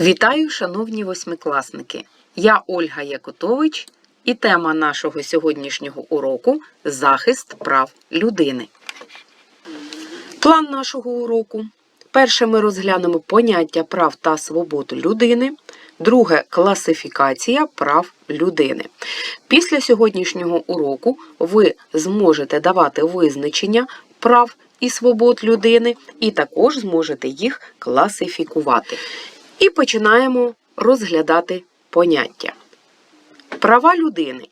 Вітаю, шановні восьмикласники! Я Ольга Якотович і тема нашого сьогоднішнього уроку захист прав людини. План нашого уроку. Перше ми розглянемо поняття прав та свобод людини. Друге класифікація прав людини. Після сьогоднішнього уроку ви зможете давати визначення прав і свобод людини, і також зможете їх класифікувати. І починаємо розглядати поняття. Права людини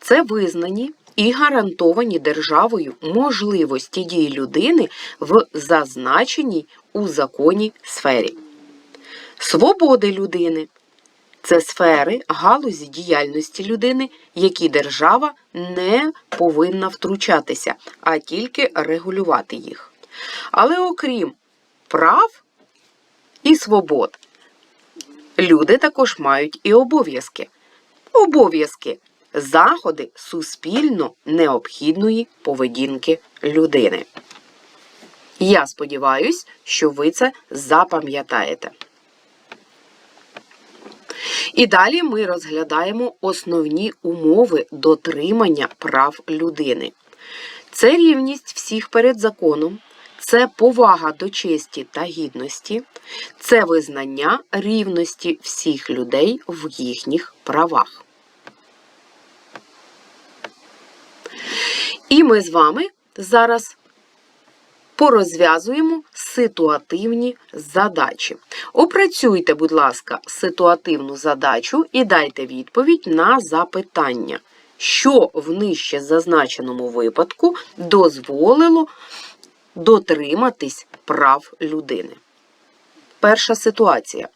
це визнані і гарантовані державою можливості дій людини в зазначеній у законі сфері. Свободи людини це сфери галузі діяльності людини, які держава не повинна втручатися, а тільки регулювати їх. Але окрім прав і свобод, люди також мають і обов'язки. Обов'язки заходи суспільно необхідної поведінки людини. Я сподіваюся, що ви це запам'ятаєте. І далі ми розглядаємо основні умови дотримання прав людини. Це рівність всіх перед законом, це повага до честі та гідності, це визнання рівності всіх людей в їхніх правах. І ми з вами зараз порозв'язуємо ситуативні задачі. Опрацюйте, будь ласка, ситуативну задачу і дайте відповідь на запитання, що в нижче зазначеному випадку дозволило дотриматись прав людини. Перша ситуація.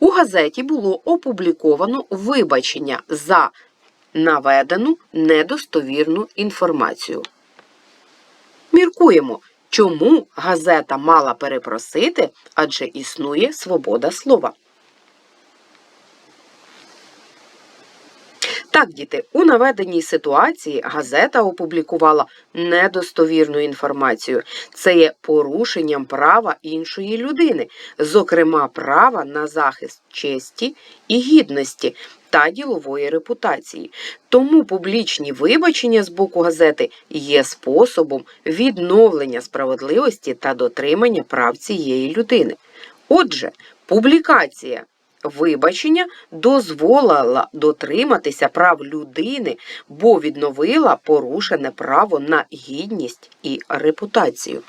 У газеті було опубліковано вибачення за наведену недостовірну інформацію. Міркуємо, чому газета мала перепросити, адже існує свобода слова. Так, діти, у наведеній ситуації газета опублікувала недостовірну інформацію. Це є порушенням права іншої людини, зокрема права на захист честі і гідності та ділової репутації. Тому публічні вибачення з боку газети є способом відновлення справедливості та дотримання прав цієї людини. Отже, публікація вибачення дозволила дотриматися прав людини, бо відновила порушене право на гідність і репутацію.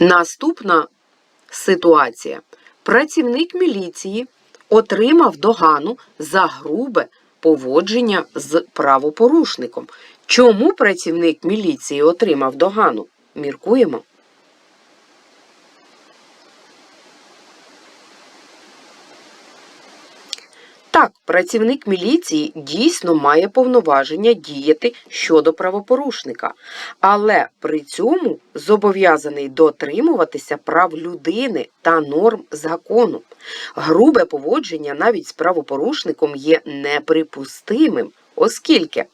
Наступна ситуація. Працівник міліції отримав догану за грубе поводження з правопорушником. Чому працівник міліції отримав догану? Міркуємо. Так, працівник міліції дійсно має повноваження діяти щодо правопорушника, але при цьому зобов'язаний дотримуватися прав людини та норм закону. Грубе поводження навіть з правопорушником є неприпустимим, оскільки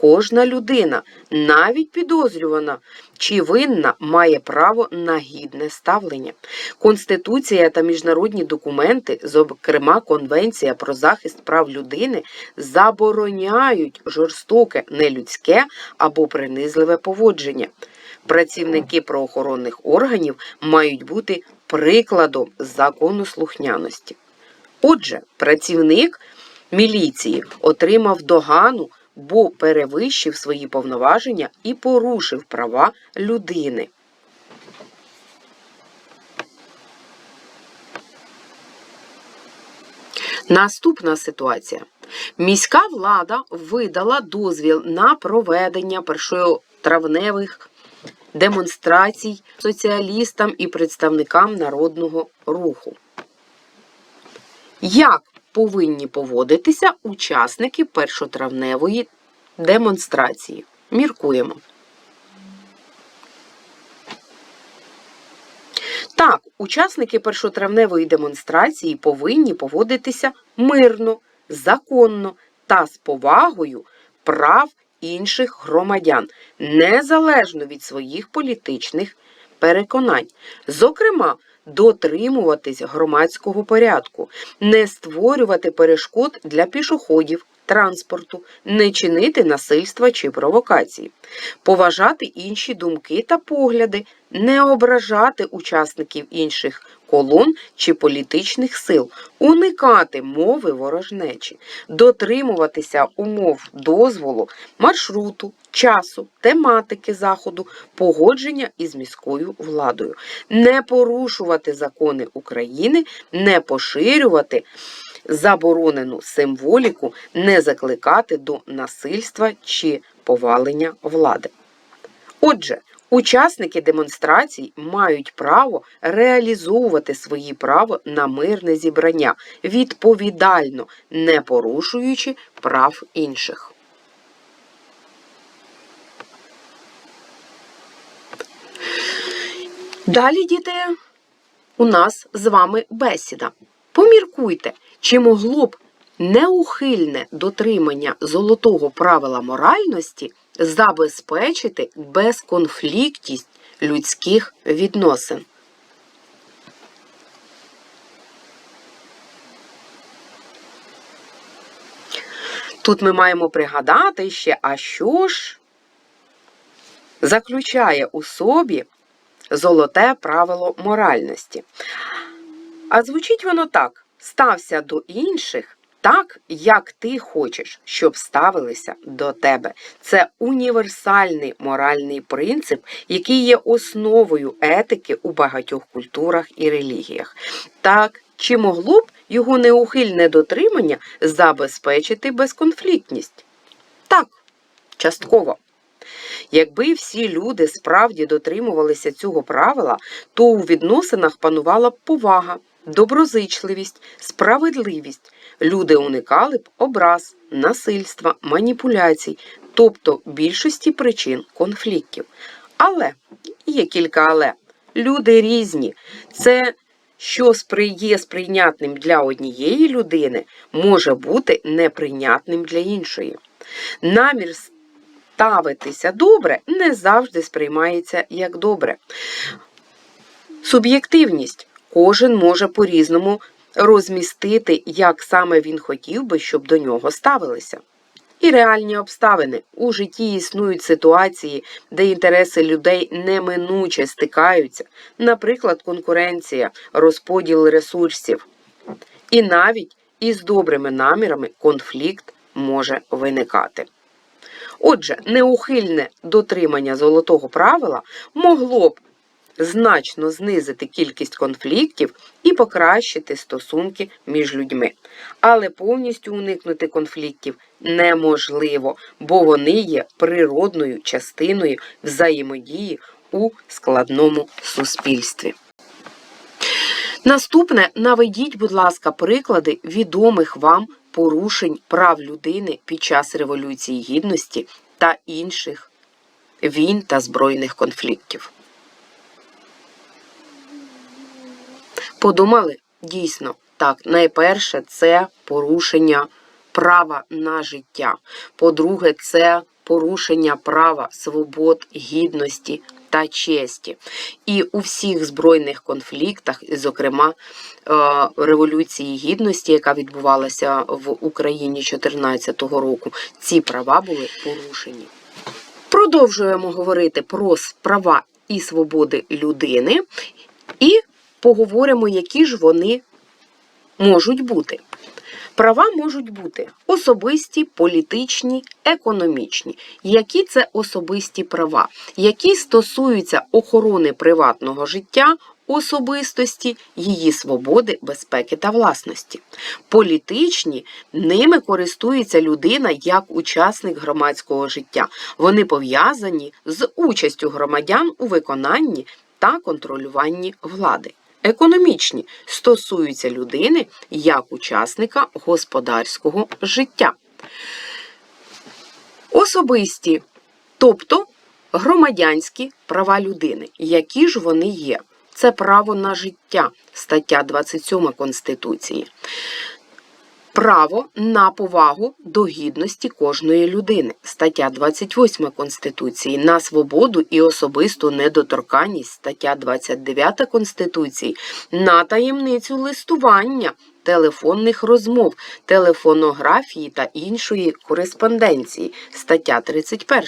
кожна людина, навіть підозрювана чи винна, має право на гідне ставлення. Конституція та міжнародні документи, зокрема Конвенція про захист прав людини, забороняють жорстоке, нелюдське або принизливе поводження. Працівники правоохоронних органів мають бути прикладом законослухняності. Отже, працівник міліції отримав догану бо перевищив свої повноваження і порушив права людини. Наступна ситуація. Міська влада видала дозвіл на проведення першотравневих демонстрацій соціалістам і представникам народного руху. Як повинні поводитися учасники першотравневої демонстрації. Міркуємо. Так, учасники першотравневої демонстрації повинні поводитися мирно, законно та з повагою прав інших громадян, незалежно від своїх політичних переконань. Зокрема, дотримуватись громадського порядку, не створювати перешкод для пішоходів, транспорту, не чинити насильства чи провокацій, поважати інші думки та погляди, не ображати учасників інших колон чи політичних сил, уникати мови ворожнечі, дотримуватися умов дозволу, маршруту, часу, тематики заходу, погодження із міською владою, не порушувати закони України, не поширювати заборонену символіку, не закликати до насильства чи повалення влади. Отже, учасники демонстрацій мають право реалізовувати свої право на мирне зібрання, відповідально не порушуючи прав інших. Далі, діти, у нас з вами бесіда. Поміркуйте, чи могло б неухильне дотримання золотого правила моральності забезпечити безконфліктність людських відносин. Тут ми маємо пригадати ще, а що ж заключає у собі золоте правило моральності. А звучить воно так: стався до інших так, як ти хочеш, щоб ставилися до тебе. Це універсальний моральний принцип, який є основою етики у багатьох культурах і релігіях. Так, чи могло б його неухильне дотримання забезпечити безконфліктність? Так, частково. Якби всі люди справді дотримувалися цього правила, то у відносинах панувала б повага, доброзичливість, справедливість. Люди уникали б образ, насильства, маніпуляцій, тобто більшості причин конфліктів. Але є кілька але. Люди різні. Це що є сприйнятним для однієї людини, може бути неприйнятним для іншої. Намір ставитися добре не завжди сприймається як добре. Суб'єктивність кожен може по-різному розмістити, як саме він хотів би, щоб до нього ставилися. І реальні обставини у житті існують ситуації, де інтереси людей неминуче стикаються, наприклад, конкуренція, розподіл ресурсів. І навіть із добрими намірами конфлікт може виникати. Отже, неухильне дотримання золотого правила могло б значно знизити кількість конфліктів і покращити стосунки між людьми. Але повністю уникнути конфліктів неможливо, бо вони є природною частиною взаємодії у складному суспільстві. Наступне наведіть, будь ласка, приклади відомих вам порушень прав людини під час Революції Гідності та інших війн та збройних конфліктів. Подумали? Дійсно, так, найперше це порушення права на життя. По-друге, це порушення права свобод, гідності та честі. І у всіх збройних конфліктах, зокрема е, Революції Гідності, яка відбувалася в Україні 2014 року, ці права були порушені. Продовжуємо говорити про права і свободи людини. І поговоримо, які ж вони можуть бути. Права можуть бути особисті, політичні, економічні. Які це особисті права, які стосуються охорони приватного життя, особистості, її свободи, безпеки та власності. Політичні ними користується людина як учасник громадського життя. Вони пов'язані з участю громадян у виконанні та контролюванні влади економічні стосуються людини як учасника господарського життя. Особисті, тобто громадянські права людини, які ж вони є. Це право на життя, стаття 27 Конституції. Право на повагу до гідності кожної людини. Стаття 28 Конституції. На свободу і особисту недоторканність. Стаття 29 Конституції. На таємницю листування. Телефонних розмов, телефонографії та іншої кореспонденції. Стаття 31.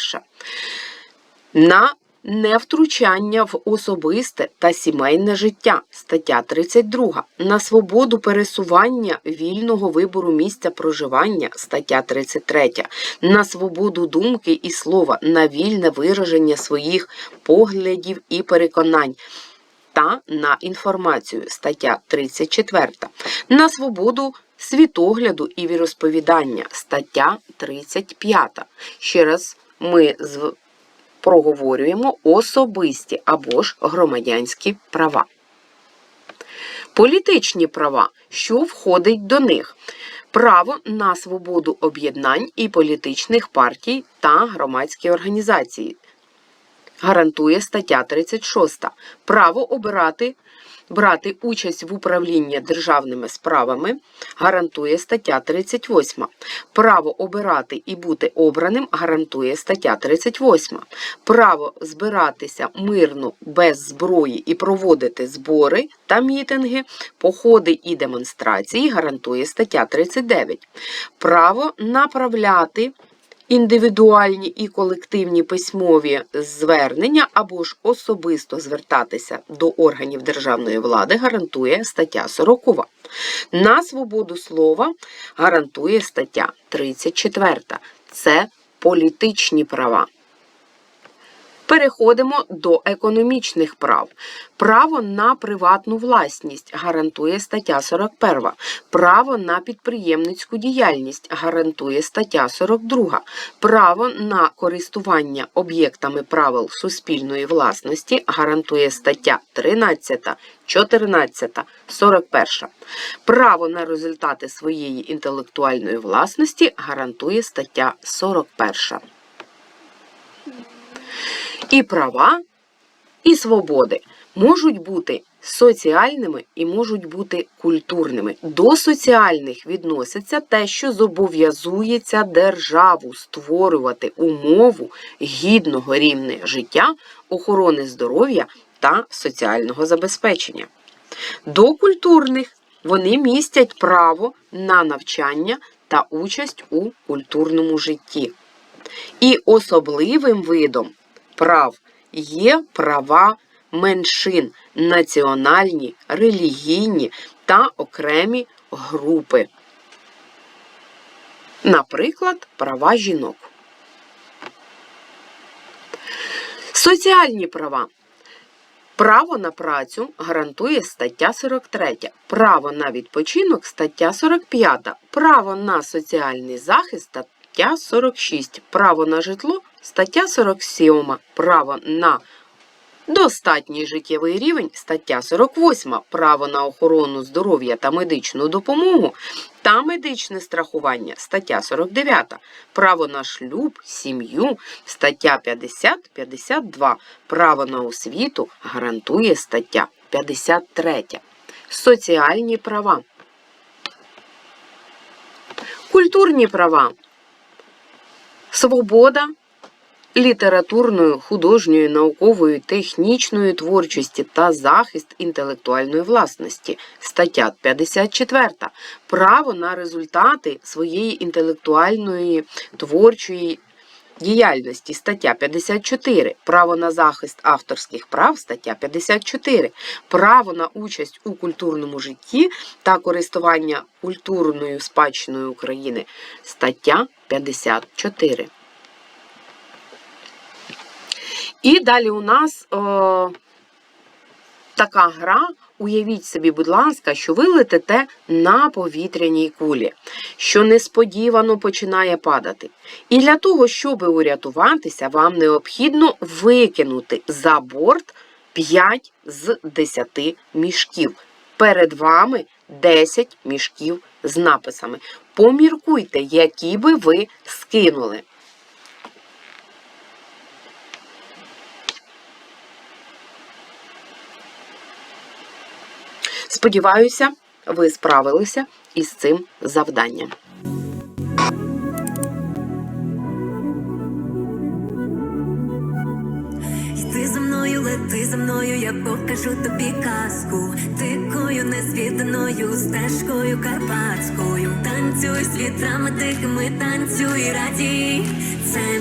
На Невтручання в особисте та сімейне життя. Стаття 32. На свободу пересування вільного вибору місця проживання. Стаття 33. На свободу думки і слова, на вільне вираження своїх поглядів і переконань. Та на інформацію. Стаття 34. На свободу світогляду і віросповідання. Стаття 35. Ще раз ми з проговорюємо особисті або ж громадянські права. Політичні права, що входить до них. Право на свободу об'єднань і політичних партій та громадські організації. Гарантує стаття 36. Право обирати брати участь в управлінні державними справами гарантує стаття 38. Право обирати і бути обраним гарантує стаття 38. Право збиратися мирно без зброї і проводити збори та мітинги, походи і демонстрації гарантує стаття 39. Право направляти індивідуальні і колективні письмові звернення або ж особисто звертатися до органів державної влади гарантує стаття 40. На свободу слова гарантує стаття 34. Це політичні права. Переходимо до економічних прав. Право на приватну власність гарантує стаття 41. Право на підприємницьку діяльність гарантує стаття 42. Право на користування об'єктами правил суспільної власності гарантує стаття 13, 14, 41. Право на результати своєї інтелектуальної власності гарантує стаття 41 і права, і свободи можуть бути соціальними і можуть бути культурними. До соціальних відноситься те, що зобов'язується державу створювати умову гідного рівня життя, охорони здоров'я та соціального забезпечення. До культурних вони містять право на навчання та участь у культурному житті. І особливим видом прав є права меншин, національні, релігійні та окремі групи. Наприклад, права жінок. Соціальні права. Право на працю гарантує стаття 43. Право на відпочинок стаття 45. Право на соціальний захист стаття 46. Право на житло Стаття 47. Право на достатній життєвий рівень. Стаття 48. Право на охорону здоров'я та медичну допомогу та медичне страхування. Стаття 49. Право на шлюб, сім'ю. Стаття 50-52. Право на освіту гарантує стаття 53. Соціальні права. Культурні права. Свобода літературної, художньої, наукової, технічної творчості та захист інтелектуальної власності. Стаття 54. Право на результати своєї інтелектуальної творчої діяльності. Стаття 54. Право на захист авторських прав. Стаття 54. Право на участь у культурному житті та користування культурною спадщиною України. Стаття 54. І далі у нас о, така гра. Уявіть собі, будь ласка, що ви летите на повітряній кулі, що несподівано починає падати. І для того, щоб урятуватися, вам необхідно викинути за борт 5 з 10 мішків. Перед вами 10 мішків з написами. Поміркуйте, які би ви скинули. Сподіваюся, ви справилися із цим завданням. Йди за мною, лети за мною, я покажу тобі казку. Дикою незвіданою стежкою карпатською. Танцюй з вітрами дикими, танцюй радій. Це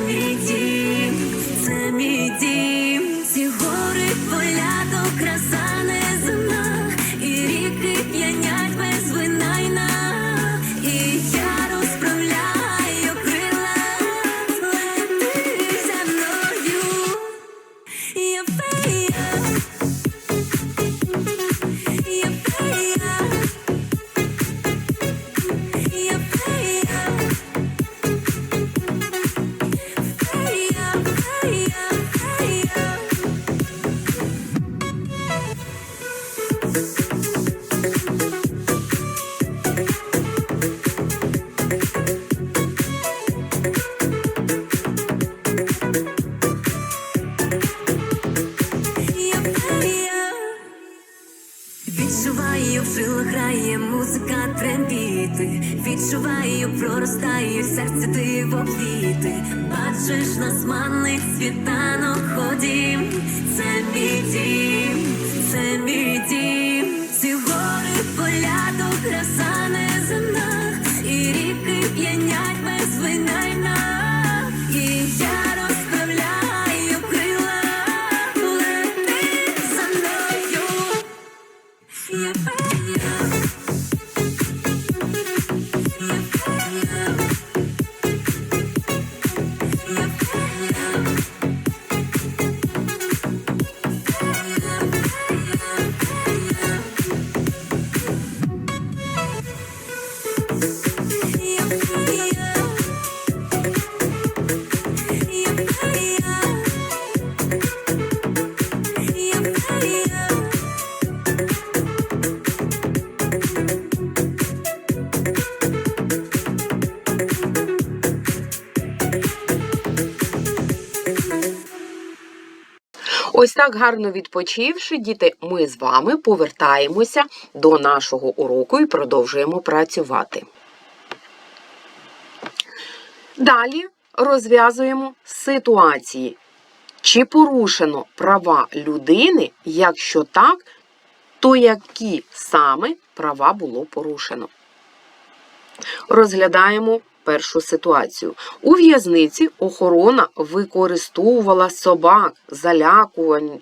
Ось так гарно відпочивши, діти, ми з вами повертаємося до нашого уроку і продовжуємо працювати. Далі розв'язуємо ситуації. Чи порушено права людини? Якщо так, то які саме права було порушено? Розглядаємо першу ситуацію. У в'язниці охорона використовувала собак, залякувань.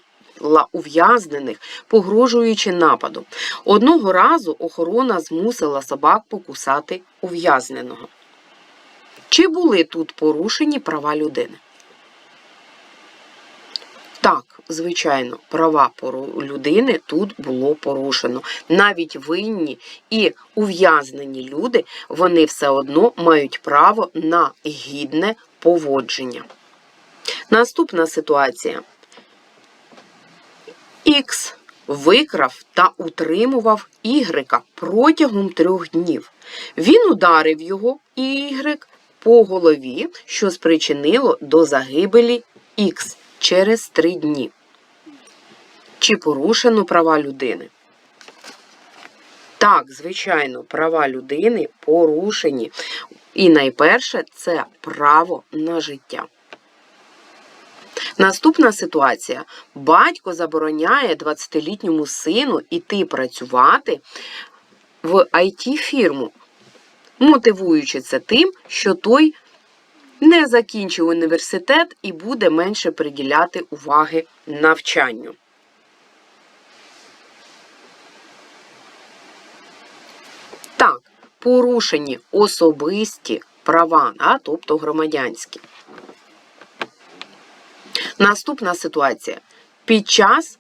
ув'язнених, погрожуючи нападом. Одного разу охорона змусила собак покусати ув'язненого. Чи були тут порушені права людини? Так, звичайно, права людини тут було порушено. Навіть винні і ув'язнені люди, вони все одно мають право на гідне поводження. Наступна ситуація. Х викрав та утримував Y протягом трьох днів. Він ударив його Y по голові, що спричинило до загибелі Х через три дні. Чи порушено права людини? Так, звичайно, права людини порушені. І найперше це право на життя. Наступна ситуація. Батько забороняє 20-літньому сину іти працювати в IT-фірму, мотивуючи це тим, що той не закінчив університет і буде менше приділяти уваги навчанню. Так, порушені особисті права, а, тобто громадянські. Наступна ситуація. Під час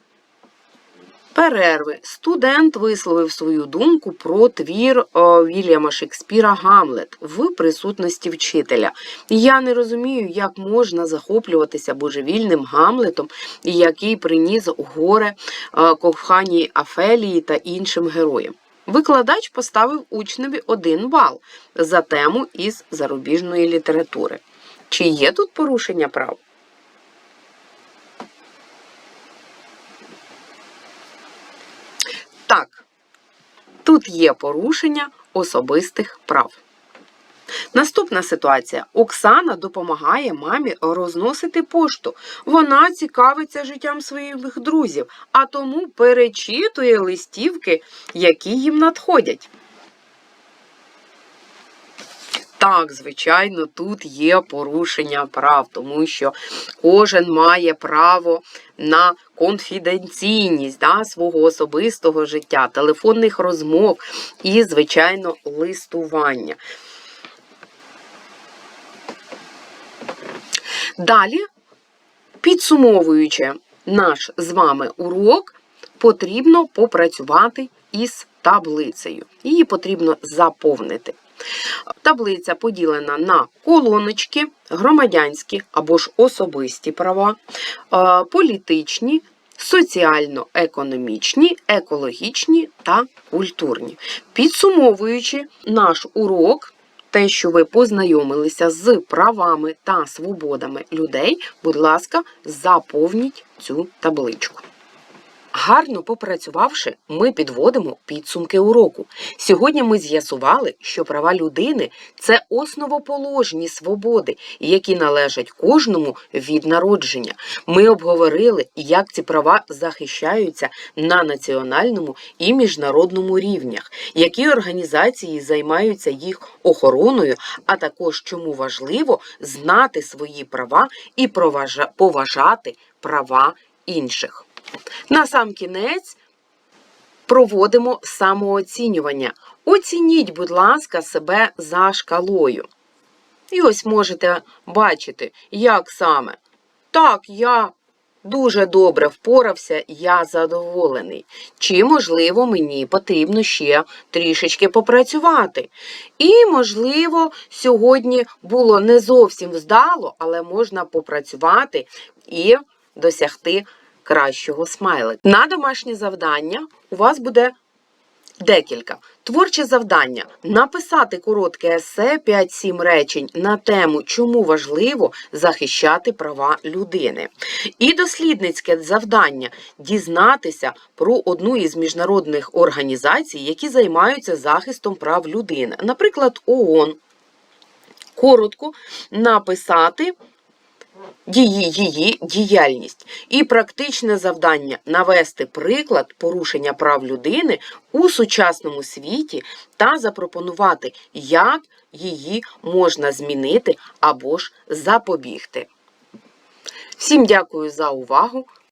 перерви студент висловив свою думку про твір о, Вільяма Шекспіра Гамлет в присутності вчителя. Я не розумію, як можна захоплюватися божевільним Гамлетом, який приніс горе е, коханій Афелії та іншим героям. Викладач поставив учневі один бал за тему із зарубіжної літератури. Чи є тут порушення прав? Так, Тут є порушення особистих прав. Наступна ситуація. Оксана допомагає мамі розносити пошту. Вона цікавиться життям своїх друзів, а тому перечитує листівки, які їм надходять. Так, звичайно, тут є порушення прав, тому що кожен має право на конфіденційність да, свого особистого життя, телефонних розмов і, звичайно, листування. Далі, підсумовуючи наш з вами урок, потрібно попрацювати із таблицею. Її потрібно заповнити. Таблиця поділена на колоночки, громадянські або ж особисті права, е, політичні, соціально-економічні, екологічні та культурні. Підсумовуючи наш урок, те, що ви познайомилися з правами та свободами людей, будь ласка, заповніть цю табличку. Гарно попрацювавши, ми підводимо підсумки уроку. Сьогодні ми з'ясували, що права людини це основоположні свободи, які належать кожному від народження. Ми обговорили, як ці права захищаються на національному і міжнародному рівнях, які організації займаються їх охороною, а також чому важливо знати свої права і поважати права інших. На сам кінець проводимо самооцінювання. Оцініть, будь ласка, себе за шкалою. І ось можете бачити, як саме. Так, я дуже добре впорався, я задоволений. Чи, можливо, мені потрібно ще трішечки попрацювати. І, можливо, сьогодні було не зовсім вдало, але можна попрацювати і досягти кращого смайлика. На домашнє завдання у вас буде декілька. Творче завдання написати коротке есе 5-7 речень на тему, чому важливо захищати права людини. І дослідницьке завдання дізнатися про одну із міжнародних організацій, які займаються захистом прав людини, наприклад, ООН. Коротко написати дії її діяльність і практичне завдання навести приклад порушення прав людини у сучасному світі та запропонувати, як її можна змінити або ж запобігти. Всім дякую за увагу.